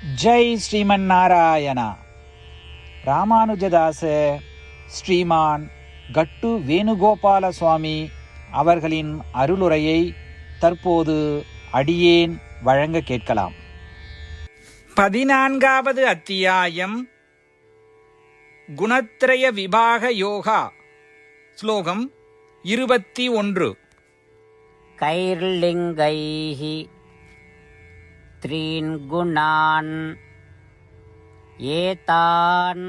ஜெய் ஸ்ரீமன் நாராயணா. ராமானுஜதாச ஸ்ரீமான் கட்டு வேணுகோபால சுவாமி அவர்களின் அருளுரையை தற்போது அடியேன் வழங்க கேட்கலாம். பதினான்காவது அத்தியாயம் குணத்ரய விபாக யோகா ஸ்லோகம் இருபத்தி ஒன்று. கைர்லிங்கைஹி त्रीन् गुणान् एतान्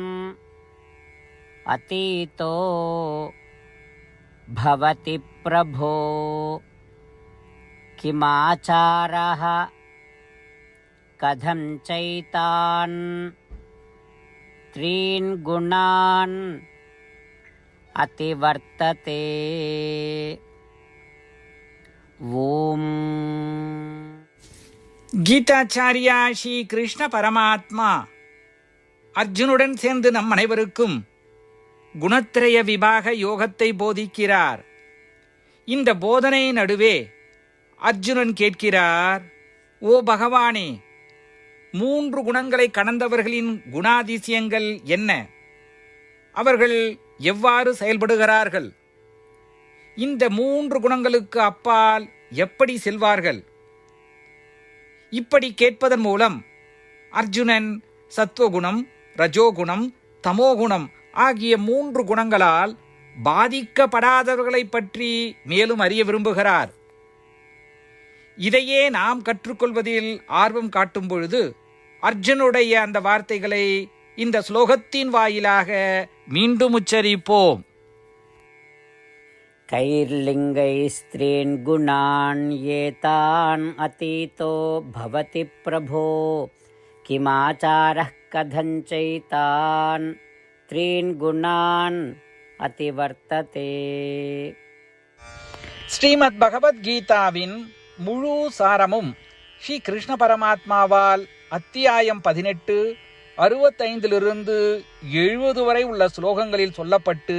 अतीतो भवति प्रभो किमाचारः कथं चैतान् त्रीन् गुणान् अतिवर्तते ॐ கீதாச்சாரியா ஸ்ரீ கிருஷ்ண பரமாத்மா. அர்ஜுனுடன் சேர்ந்து நம் அனைவருக்கும் குணத்திரய விபாக யோகத்தை போதிக்கிறார். இந்த போதனை நடுவே அர்ஜுனன் கேட்கிறார் ஓ பகவானே மூன்று குணங்களை கடந்தவர்களின் குணாதிசயங்கள் என்ன? அவர்கள் எவ்வாறு செயல்படுகிறார்கள்? இந்த மூன்று குணங்களுக்கு அப்பால் எப்படி செல்வார்கள்? இப்படி கேட்பதன் மூலம் அர்ஜுனன் சத்துவகுணம் ரஜோகுணம் தமோகுணம் ஆகிய மூன்று குணங்களால் பாதிக்கப்படாதவர்களைப் பற்றி மேலும் அறிய விரும்புகிறார். இதையே நாம் கற்றுக்கொள்வதில் ஆர்வம் காட்டும் பொழுது அர்ஜுனுடைய அந்த வார்த்தைகளை இந்த ஸ்லோகத்தின் வாயிலாக மீண்டும் உச்சரிப்போம். कैर्लिङ्गैस्त्रीन् गुणान् एतान् अतीतो भवति प्रभो किमाचारः कथञ्चैतान् त्रीन् गुणान् अतिवर्तते ஸ்ரீமத் பகவத்கீதாவின் முழு சாரமும் ஸ்ரீ கிருஷ்ண பரமாத்மாவால் அத்தியாயம் பதினெட்டு அறுபத்தைந்திலிருந்து எழுபது வரை உள்ள ஸ்லோகங்களில் சொல்லப்பட்டு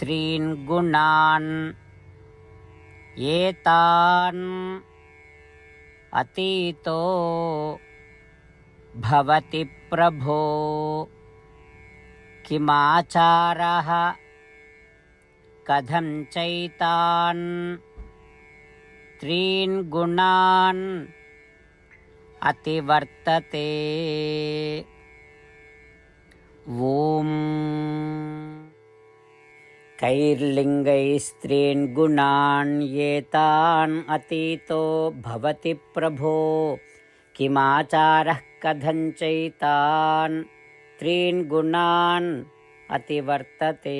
त्रीन् गुणान् एतान् अतीतो भवति प्रभो। किमाचारः? कथं चैतान्? त्रीन् गुणान् अतिवर्तते। ॐ। कैर्लिङ्गैस्त्रीन् गुणान् एतान् अतीतो भवति प्रभो। किमाचारः कथं त्रीन् गुणान् अतिवर्तते।